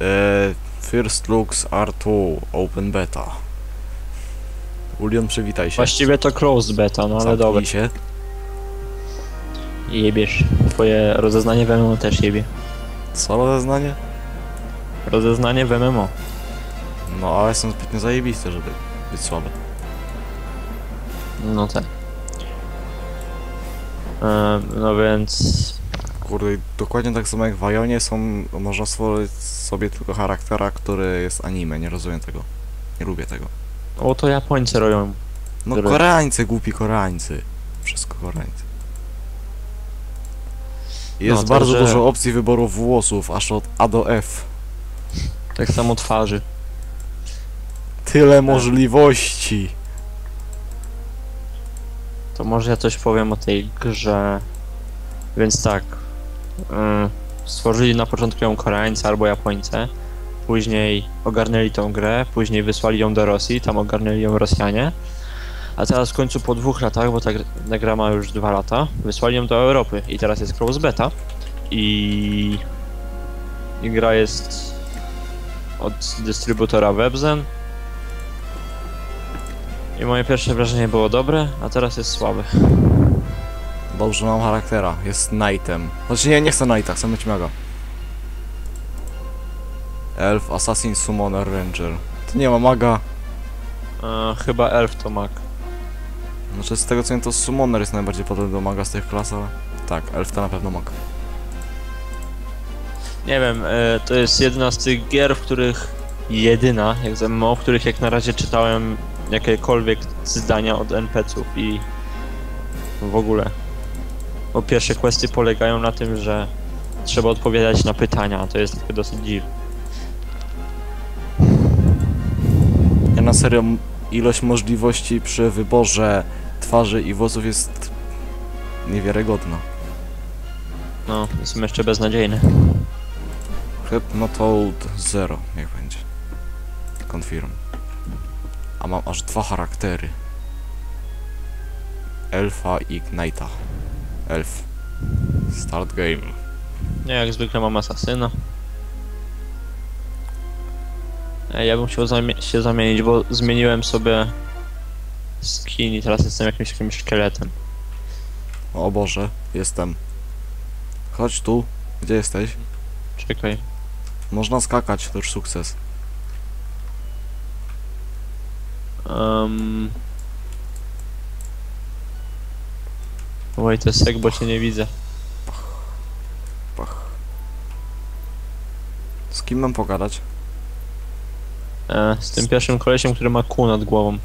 E, first looks R2 Open Beta. Ulion, przywitaj się. Właściwie to closed beta, no ale Zamknij dobra. się. Jebiesz. Twoje rozeznanie w MMO też jebie. Co rozeznanie? Rozeznanie w MMO. No, ale jestem zbytnio zajebisty, żeby być słaby. No tak. Ehm, no więc... Kurde, dokładnie tak samo jak w Ionie są, można stworzyć sobie tylko charaktera, który jest anime, nie rozumiem tego. Nie lubię tego. O, to Japońcy robią. No Który? Koreańcy, głupi Koreańcy. Wszystko Koreańcy. Jest No, bardzo także- dużo opcji wyboru włosów, aż od A do F. Tak samo twarzy. Tyle możliwości. To może ja coś powiem o tej grze. Więc tak. Ym, stworzyli na początku ją Koreańcy albo Japońcy. Później ogarnęli tą grę, później wysłali ją do Rosji, tam ogarnęli ją Rosjanie. A teraz w końcu po dwóch latach, bo ta, gr- ta gra ma już dwa lata, wysłali ją do Europy i teraz jest close beta. I, i gra jest od dystrybutora Webzen. I moje pierwsze wrażenie było dobre, a teraz jest słabe. Dobrze, mam charaktera. Jest Knightem. Znaczy nie, nie chcę Knighta, chcę być maga. Elf, Assassin, Summoner, Ranger. To nie ma maga. E, chyba elf to mag. Znaczy z tego co wiem to Summoner jest najbardziej podobny do maga z tych klas, ale... Tak, Elf to na pewno mag. Nie wiem, e, to jest jedna z tych gier, w których jedyna, jak z MMO, w których jak na razie czytałem jakiekolwiek zdania od NPC-ów i w ogóle. Bo pierwsze questy polegają na tym, że trzeba odpowiadać na pytania, to jest takie dosyć dziwne. Ja na serio ilość możliwości przy wyborze twarzy i włosów jest niewiarygodna. No, jestem jeszcze beznadziejny. Hypnotoad 0, niech będzie. Confirm. A mam aż dwa charaktery. Elfa i Knighta. Elf. Start game. Nie, jak zwykle mam asasyna. Ej, ja bym chciał zamie- się zamienić, bo zmieniłem sobie skin i teraz jestem jakimś jakimś szkieletem. O Boże, jestem. Chodź tu. Gdzie jesteś? Czekaj. Można skakać, to już sukces. Um... Sec, bo cię nie widzę. Pach. Z kim mam pogadać? E, z tym pierwszym kolesiem, który ma kół nad głową.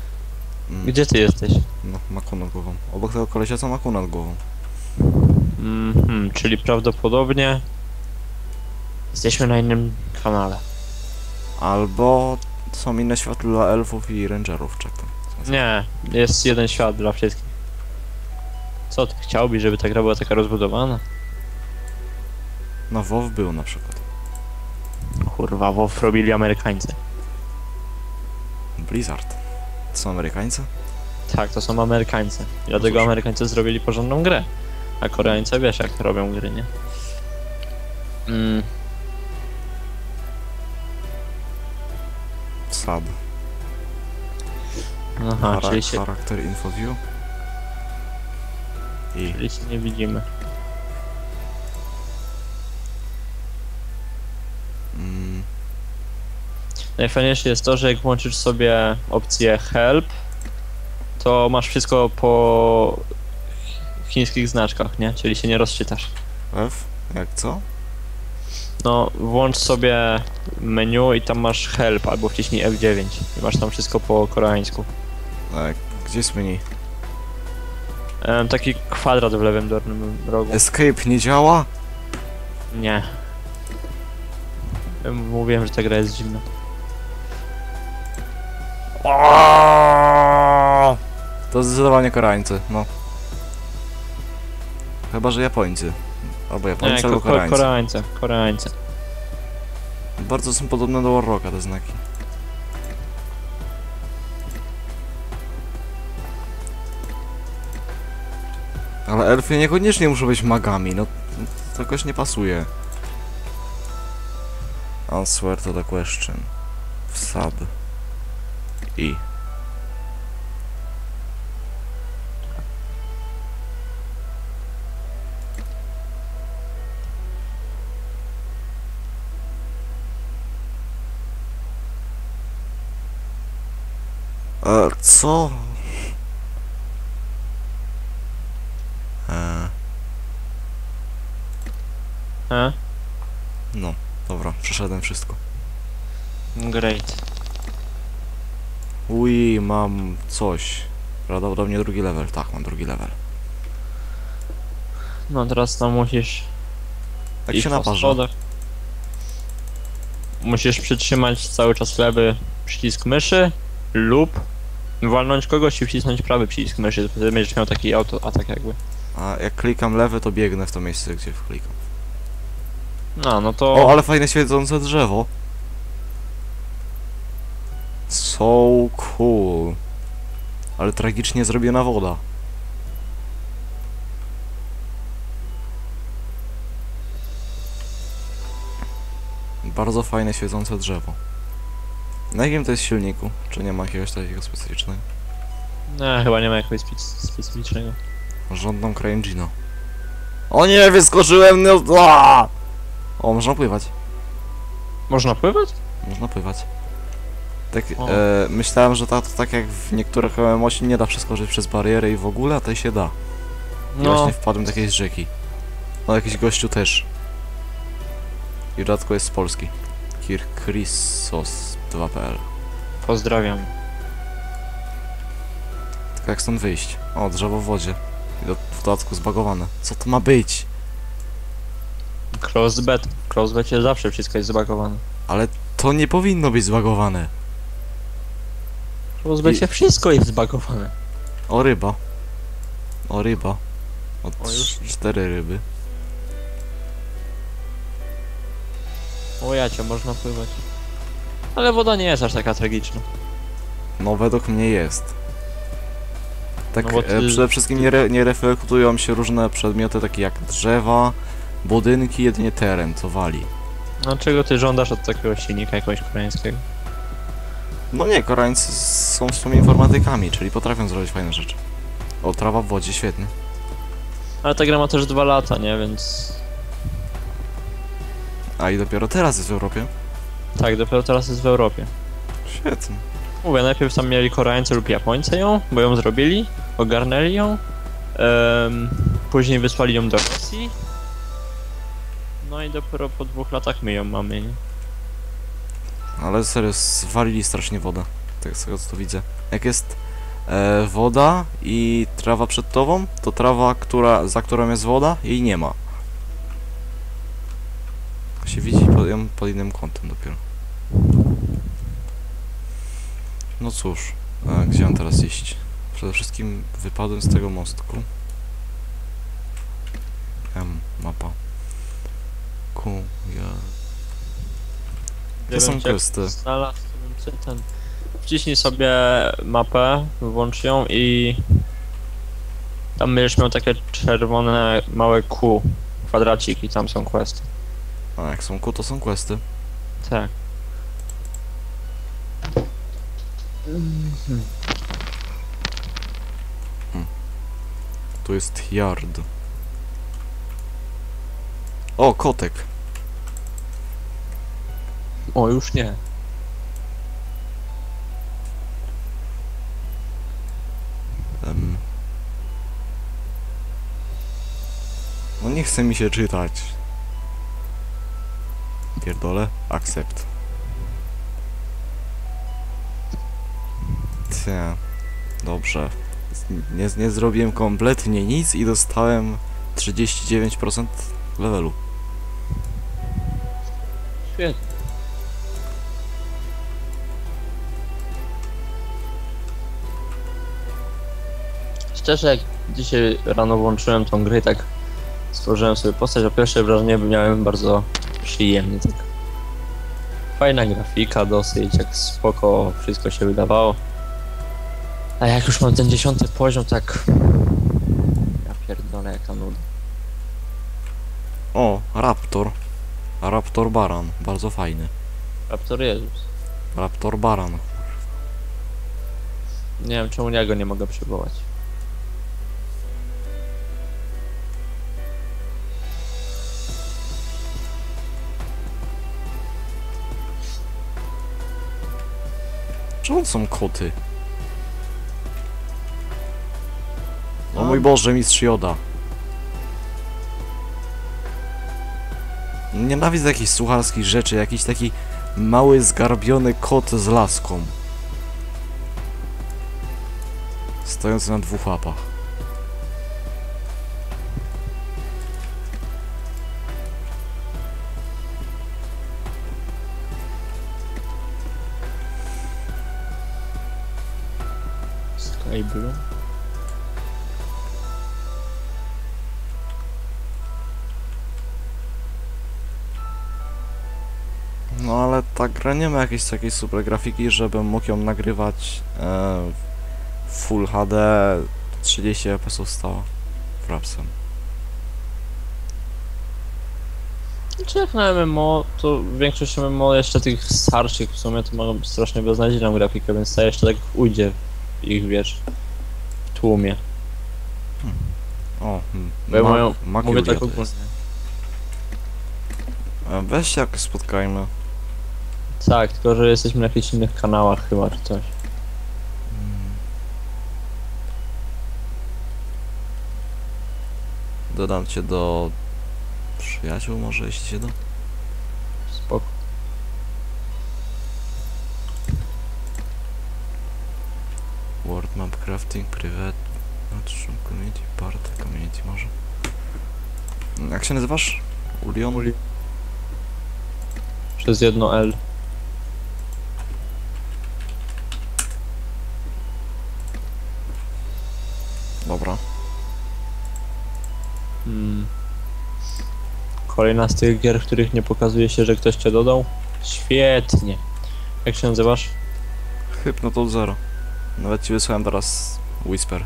Mm, Gdzie ty jesteś? No, ma ku nad głową. Obok tego kolesia co ma ku nad głową. Mhm, czyli prawdopodobnie jesteśmy na innym kanale. Albo są inne światy dla elfów i rangerów, czekam. Nie, jest jeden świat dla wszystkich. Co ty chciałbyś, żeby ta gra była taka rozbudowana? No WoW był na przykład. Kurwa, WoW robili Amerykańcy. Blizzard. To są Amerykańcy? Tak, to są Amerykańcy. I Dlatego cóż. Amerykańcy zrobili porządną grę. A Koreańcy wiesz jak robią gry, nie? Mm, Sad. aha, Chara czyli się, charakter info view. I czyli się nie widzimy. mm, Najfajniejsze jest to, że jak włączysz sobie opcję help, to masz wszystko po chińskich znaczkach, nie? Czyli się nie rozczytasz. F? Jak co? No, włącz sobie menu i tam masz help albo wciśnij F9 i masz tam wszystko po koreańsku. Tak. Gdzie jest menu? Em, taki kwadrat w lewym dolnym rogu. Escape nie działa? Nie. Mówiłem, że ta gra jest zimna. To zdecydowanie Koreańcy, no. Chyba, że Japońcy. Albo Nie, Japońcy, ko albo ko Koreańcy. Koreańcy, Koreańcy. Bardzo są podobne do Warrocka te znaki. Ale elfy niekoniecznie muszą być magami, no to jakoś nie pasuje. Answer to the question. Wsad. I. E, co? E, E? no, dobra, przeszedłem wszystko. Great. Ui, mam coś. Prawdopodobnie drugi level. Tak, mam drugi level. No teraz to musisz Tak iść się po schodach. Musisz przytrzymać cały czas lewy przycisk myszy lub walnąć kogoś i wcisnąć prawy przycisk myszy. Wtedy będziesz miał taki auto atak jakby. A jak klikam lewy, to biegnę w to miejsce, gdzie wklikam. No, no to... O, ale fajne świecące drzewo. So cool. Ale tragicznie zrobiona woda. Bardzo fajne świecące drzewo. Na jakim to jest silniku? Czy nie ma jakiegoś takiego specyficznego? Nie, chyba nie ma jakiegoś spe- specyficznego. Żądam CryEngina. O nie, wyskoczyłem! No, Aaa! O, można pływać. Można pływać? Można pływać. Tak, e, myślałem, że ta, to tak jak w niektórych MMO się nie da przeskoczyć przez bariery i w ogóle, a tutaj się da. I No, właśnie wpadłem do jakiejś rzeki. No jakiś gościu też. I w dodatku jest z Polski. Kirkrisos 2.pl pozdrawiam. Tylko jak stąd wyjść? O, drzewo w wodzie. I do, w dodatku zbagowane. Co to ma być? Crossbet. W crossbecie zawsze wszystko jest zbagowane. Ale to nie powinno być zbagowane. W crossbecie wszystko jest zbagowane. O ryba. O ryba. O, O, już. cztery ryby. O jacie, można pływać. Ale woda nie jest aż taka tragiczna. No według mnie jest. Tak No bo e, ty- przede wszystkim nie, re, nie reflektują się różne przedmioty takie jak drzewa, budynki, jedynie teren, co wali. No czego ty żądasz od takiego silnika jakiegoś koreańskiego? No nie, Koreańcy są w sumie informatykami, czyli potrafią zrobić fajne rzeczy. O, trawa w wodzie, świetnie. Ale ta gra ma też dwa lata, nie? Więc... A i dopiero teraz jest w Europie? Tak, dopiero teraz jest w Europie. Świetnie. Mówię, najpierw tam mieli Koreańcy lub Japońcy ją, bo ją zrobili, ogarnęli ją. em, później wysłali ją do Rosji. No i dopiero po dwóch latach my ją mamy, nie? Ale serio, zwalili strasznie wodę. Tak z tego co tu widzę. Jak jest e, woda i trawa przed tobą, to trawa, która, za którą jest woda, jej nie ma. Się widzi pod, ją pod innym kątem dopiero. No cóż, e, gdzie mam teraz iść? Przede wszystkim wypadłem z tego mostku. M, mapa. Q, ja. To są. Znalazł, cię ten... Wciśnij sobie mapę, włącz ją i... Tam będziesz miał takie czerwone małe Q, kwadraciki, tam są questy. A jak są Q, to są questy. Tak. Tu jest yard. O, kotek. O, już nie. Em. No nie chce mi się czytać. Pierdolę. Accept. Cia. Dobrze. Nie, nie zrobiłem kompletnie nic i dostałem 39% levelu. Świetnie. Szczerze, jak dzisiaj rano włączyłem tą grę i tak stworzyłem sobie postać, a pierwsze wrażenie miałem bardzo przyjemnie, tak. Fajna grafika dosyć, jak spoko wszystko się wydawało. A jak już mam ten dziesiąty poziom, tak... Ja pierdolę, jaka nuda. O, raptor. Raptor Baran, bardzo fajny. Raptor Jezus. Raptor Baran. Nie wiem czemu ja go nie mogę przywołać. Czemu są koty? O mój Boże, mistrz Joda. Nienawidzę jakichś sucharskich rzeczy, jakiś taki mały, zgarbiony kot z laską. Stojący na dwóch łapach. No ale ta gra nie ma jakiejś takiej super grafiki, żebym mógł ją nagrywać e, w Full HD 30 fps stała frapsem. Znaczy jak na MMO, to większość MMO jeszcze tych starszych w sumie to mają strasznie beznadziejną grafikę, więc ta jeszcze tak ujdzie w ich, wiesz, w tłumie. O, hmm. Bo ja Ma- mają- Mac Mówię tak ogólnie. E, Weź jakoś spotkajmy. Tak, tylko że jesteśmy na jakichś innych kanałach chyba, czy coś. Dodam cię do przyjaciół może, jeśli się da. Spoko. World Map Crafting, Private, Notchroom Community, Part Community może. Jak się nazywasz? Ulion? Uli. Przez jedno L. Kolejna z tych gier, w których nie pokazuje się, że ktoś cię dodał? Świetnie. Jak się nazywasz? Hypnotoad Zero. Nawet ci wysłałem teraz Whisper.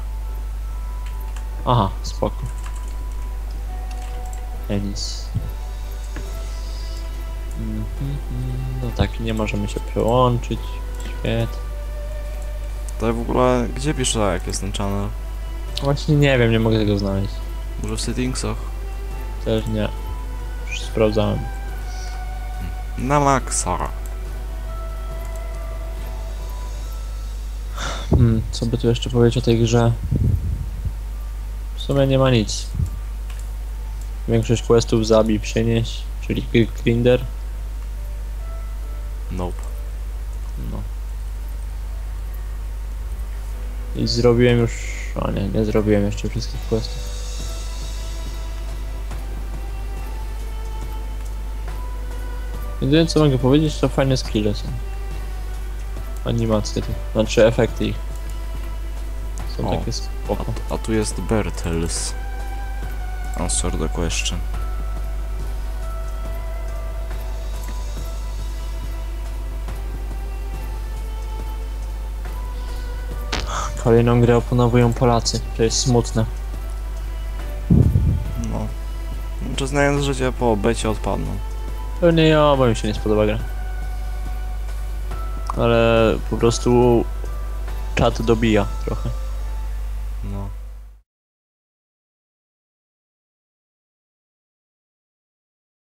Aha, spoko. Enis. Mhm, No tak, nie możemy się przełączyć. Świetnie. To w ogóle, gdzie piszę, jak jest ten channel? Właśnie nie wiem, nie mogę tego znaleźć. Może w settingsach? Też nie. Już sprawdzałem. Na maksa. Hmm, co by tu jeszcze powiedzieć o tej grze? W sumie nie ma nic. Większość questów zabij, przynieś, czyli Grinder. Nope. No. I zrobiłem już... A nie, nie zrobiłem jeszcze wszystkich questów. Jedyne co mogę powiedzieć to fajne skille są. Animacje znaczy efekty ich. Są O. takie A, spoko. a tu jest Bertels. Answer the question. Kolejną grę opanowują Polacy, to jest smutne. No. Czy znając życie po becie odpadną. Pewnie ja, bo mi się nie spodoba gra. Ale po prostu czat dobija trochę.